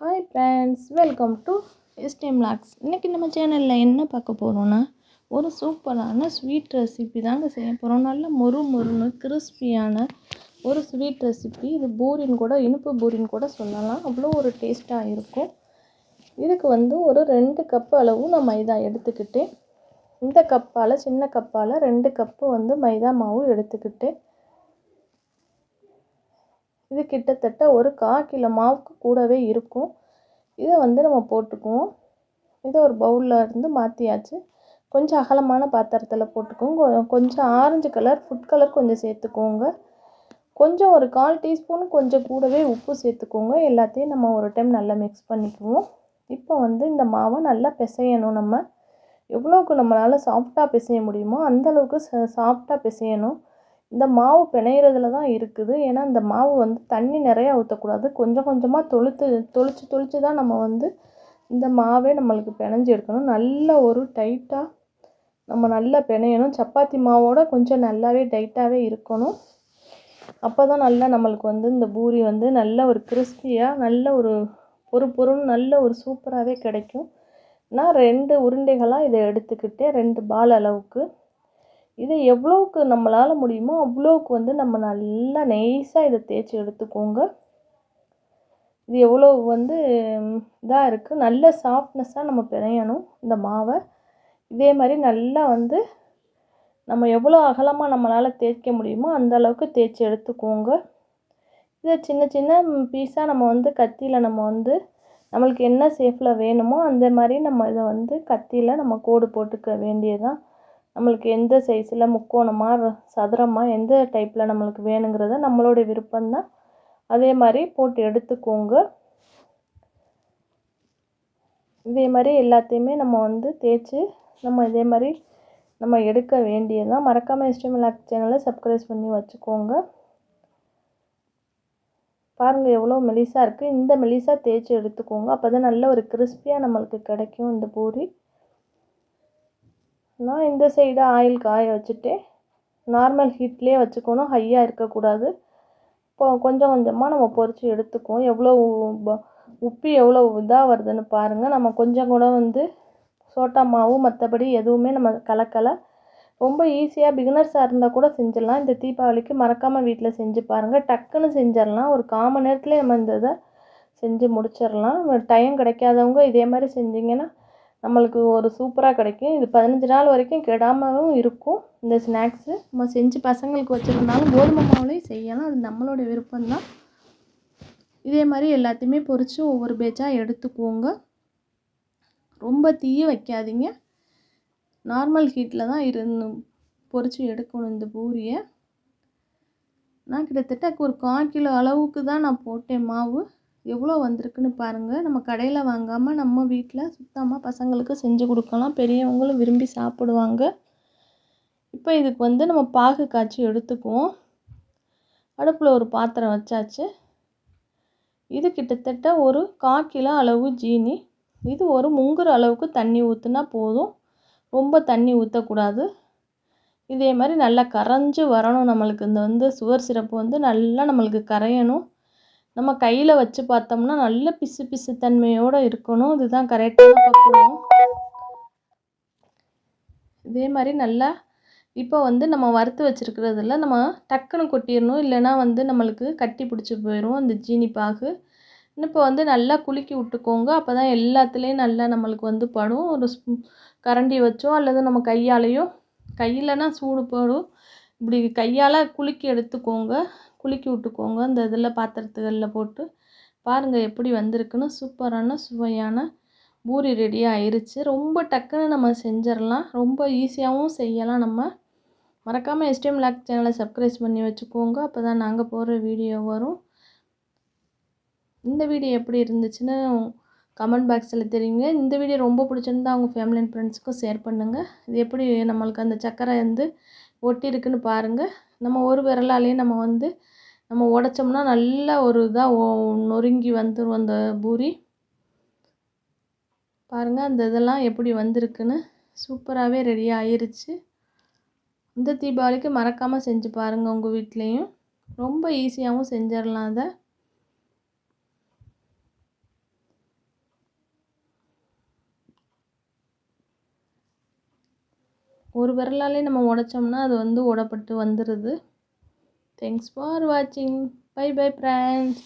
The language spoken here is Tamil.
Hi friends welcome to STM logs இன்றைக்கி நம்ம சேனலில் என்ன பார்க்க போகிறோன்னா ஒரு சூப்பரான ஸ்வீட் ரெசிபி தாங்க செய்ய போகிறோம் நல்ல மொறு மொறுன்னு கிறிஸ்பியான ஒரு ஸ்வீட் ரெசிபி இது பூரின்னு கூட இனிப்பு பூரின்னு கூட சொல்லலாம். அவ்வளோ ஒரு டேஸ்ட்டாக இருக்கும். இதுக்கு வந்து ஒரு ரெண்டு கப்பு அளவு நான் மைதா எடுத்துக்கிட்டு இந்த கப்பால் சின்ன கப்பால் ரெண்டு கப்பு வந்து மைதா மாவு எடுத்துக்கிட்டு இது கிட்டத்தட்ட ஒரு கால் கிலோ மாவுக்கு கூடவே இருக்கும். இதை வந்து நம்ம போட்டுக்குவோம். இதை ஒரு பவுலில் இருந்து மாற்றியாச்சு கொஞ்சம் அகலமான பாத்திரத்தில் போட்டுக்கோங்க. கொஞ்சம் ஆரஞ்சு கலர் ஃபுட் கலர் கொஞ்சம் சேர்த்துக்கோங்க. கொஞ்சம் ஒரு கால் டீஸ்பூன் கொஞ்சம் கூடவே உப்பு சேர்த்துக்கோங்க. எல்லாத்தையும் நம்ம ஒரு டைம் நல்லா மிக்ஸ் பண்ணிக்குவோம். இப்போ வந்து இந்த மாவை நல்லா பிசையணும் நம்ம. எவ்வளோக்கு நம்மளால் சாஃப்டாக பிசைய முடியுமோ அந்தளவுக்கு சாஃப்டாக பிசையணும். இந்த மாவு பிணையிறதுல தான் இருக்குது. ஏன்னா இந்த மாவு வந்து தண்ணி நிறையா ஊற்றக்கூடாது கொஞ்சம் கொஞ்சமாக தொளித்து தொளிச்சு தொளிச்சு தான் நம்ம வந்து இந்த மாவே நம்மளுக்கு பிணைஞ்சி எடுக்கணும். நல்ல ஒரு டைட்டாக நம்ம நல்லா பிணையணும். சப்பாத்தி மாவோட கொஞ்சம் நல்லாவே டைட்டாகவே இருக்கணும். அப்போ தான் நல்லா நம்மளுக்கு வந்து இந்த பூரி வந்து நல்ல ஒரு கிறிஸ்பியாக நல்ல ஒரு பொறு பொருள் நல்ல ஒரு சூப்பராகவே கிடைக்கும். நான் ரெண்டு உருண்டைகளாக இதை எடுத்துக்கிட்டே ரெண்டு பால் அளவுக்கு. இதை எவ்வளோவுக்கு நம்மளால் முடியுமோ அவ்வளோவுக்கு வந்து நம்ம நல்லா நெய்ஸாக இதை தேய்ச்சி எடுத்துக்கோங்க. இது எவ்வளோ வந்து இதாக இருக்குது நல்ல சாஃப்ட்னஸ்ஸாக நம்ம பிணையணும் இந்த மாவை. இதே மாதிரி நல்லா வந்து நம்ம எவ்வளோ அகலமாக நம்மளால் தேய்க்க முடியுமோ அந்த அளவுக்கு தேய்ச்சி எடுத்துக்கோங்க. இதை சின்ன சின்ன பீஸாக நம்ம வந்து கத்தியில் நம்ம வந்து நம்மளுக்கு என்ன ஷேப்பில் வேணுமோ அந்த மாதிரி நம்ம இதை வந்து கத்தியில் நம்ம கோடு போட்டுக்க வேண்டியதான் நம்மளுக்கு எந்த சைஸில் முக்கோணமாக சதுரமாக எந்த டைப்பில் நம்மளுக்கு வேணுங்கிறத நம்மளோட விருப்பம்தான். அதே மாதிரி போட்டு எடுத்துக்கோங்க. இதே மாதிரி எல்லாத்தையுமே நம்ம வந்து தேய்ச்சி நம்ம இதே மாதிரி நம்ம எடுக்க வேண்டியதுதான். மறக்காமல் எஸ்டிஎம்எல் சேனலை சப்ஸ்கிரைப் பண்ணி வச்சுக்கோங்க. பாருங்கள் எவ்வளோ மெலிசாக இருக்குது இந்த மெலிசாக தேய்ச்சி எடுத்துக்கோங்க. அப்போ தான் நல்ல ஒரு கிறிஸ்பியாக நம்மளுக்கு கிடைக்கும் இந்த பூரி. நான் இந்த சைடு ஆயில் காய வச்சுட்டு நார்மல் ஹீட்லேயே வச்சுக்கணும். ஹையாக இருக்கக்கூடாது. இப்போ கொஞ்சம் கொஞ்சமாக நம்ம பொறிச்சு எடுத்துக்குவோம். எவ்வளோ உப்பு எவ்வளோ இதாக வருதுன்னு பாருங்கள் நம்ம கொஞ்சம் கூட வந்து சோட்டா மாவு மற்றபடி எதுவுமே நம்ம கலக்கலை. ரொம்ப ஈஸியாக பிகினர்ஸாக இருந்தால் கூட செஞ்சிடலாம். இந்த தீபாவளிக்கு மறக்காமல் வீட்டில் செஞ்சு பாருங்கள் டக்குன்னு செஞ்சிடலாம். ஒரு காமன் நேரத்துலேயே நம்ம இந்த இதை செஞ்சு முடிச்சிடலாம். டைம் கிடைக்காதவங்க இதே மாதிரி செஞ்சிங்கன்னா நம்மளுக்கு ஒரு சூப்பராக கிடைக்கும். இது பதினஞ்சு நாள் வரைக்கும் கெடாமலும் இருக்கும். இந்த ஸ்நாக்ஸு நம்ம செஞ்சு பசங்களுக்கு வச்சுருந்தாலும் கோதுமை மாவுலேயும் செய்யலாம். அது நம்மளோட விருப்பம்தான். இதே மாதிரி எல்லாத்தையுமே பொறித்து ஒவ்வொரு பேட்சாக எடுத்துக்குவோங்க ரொம்ப தீய வைக்காதீங்க. நார்மல் ஹீட்டில் தான் இருந்து பொறிச்சு எடுக்கணும் இந்த பூரியை. நான் கிட்டத்தட்ட ஒரு கால் கிலோ அளவுக்கு தான் நான் போட்டேன் மாவு. எவ்வளோ வந்திருக்குன்னு பாருங்கள் நம்ம கடையில் வாங்காமல் நம்ம வீட்டில் சுத்தமாக பசங்களுக்கு செஞ்சு கொடுக்கலாம். பெரியவங்களும் விரும்பி சாப்பிடுவாங்க. இப்போ இதுக்கு வந்து நம்ம பாகு காய்ச்சி எடுத்துக்குவோம். அடுப்பில் ஒரு பாத்திரம் வச்சாச்சு. இது கிட்டத்தட்ட ஒரு கா கிலோ அளவு ஜீனி. இது ஒரு முங்குற அளவுக்கு தண்ணி ஊற்றுனா போதும். ரொம்ப தண்ணி ஊற்றக்கூடாது இதே மாதிரி நல்லா கரைஞ்சி வரணும் நம்மளுக்கு. இந்த வந்து சுகர் சிரப்பு வந்து நல்லா நம்மளுக்கு கரையணும். நம்ம கையில் வச்சு பார்த்தோம்னா நல்ல பிசு பிசு தன்மையோடு இருக்கணும். இதுதான் கரெக்டான பக்குவம் இதே மாதிரி நல்லா இப்போ வந்து நம்ம வறுத்து வச்சுருக்கிறதுல நம்ம டக்குன்னு கொட்டிடணும். இல்லைன்னா வந்து நம்மளுக்கு கட்டி பிடிச்சி போயிடும் அந்த ஜீனி பாகு. இப்போ வந்து நல்லா குலுக்கி விட்டுக்கோங்க. அப்போ தான் எல்லாத்துலேயும் நல்லா நம்மளுக்கு வந்து படும். ஒரு கரண்டி வச்சோ அல்லது நம்ம கையாலேயோ கையிலனா சூடு போடும். இப்படி கையால் குலுக்கி எடுத்துக்கோங்க குலுக்கி விட்டுக்கோங்க. இந்த இதில் பாத்திரத்துகளில் போட்டு பாருங்கள் எப்படி வந்திருக்குன்னு. சூப்பரான சுவையான பூரி ரெடி ஆயிருச்சு. ரொம்ப டக்குன்னு நம்ம செஞ்சிடலாம் ரொம்ப ஈஸியாகவும் செய்யலாம் நம்ம. மறக்காமல் எஸ்டிஎம் லாக் சேனலை சப்ஸ்கிரைப் பண்ணி வச்சுக்கோங்க. அப்போ தான் நாங்கள் போடுற வீடியோ வரும். இந்த வீடியோ எப்படி இருந்துச்சுன்னு கமெண்ட் பாக்ஸில் தெரியுங்க. இந்த வீடியோ ரொம்ப பிடிச்சிருந்தா அவங்க ஃபேமிலி அண்ட் ஃப்ரெண்ட்ஸ்க்கும் ஷேர் பண்ணுங்கள் இது எப்படி நம்மளுக்கு அந்த சக்கரை வந்து ஒட்டி இருக்குன்னு பாருங்கள் நம்ம ஒரு விரலாலேயே நம்ம வந்து நம்ம உடச்சோம்னா நல்ல ஒரு இதாக நொறுங்கி வந்துடும் அந்த பூரி. பாருங்கள் அந்த இதெல்லாம் எப்படி வந்திருக்குன்னு சூப்பராகவே ரெடி ஆயிருச்சு. இந்த தீபாவளிக்கு மறக்காமல் செஞ்சு பாருங்கள் உங்கள் வீட்லேயும். ரொம்ப ஈஸியாகவும் செஞ்சிடலாம் அதை. ஒரு விரலாலே நம்ம உடைச்சோம்னா அது வந்து உடப்பட்டு வந்துடுது தேங்க்ஸ் ஃபார் வாட்சிங் பை பை ஃப்ரெண்ட்ஸ்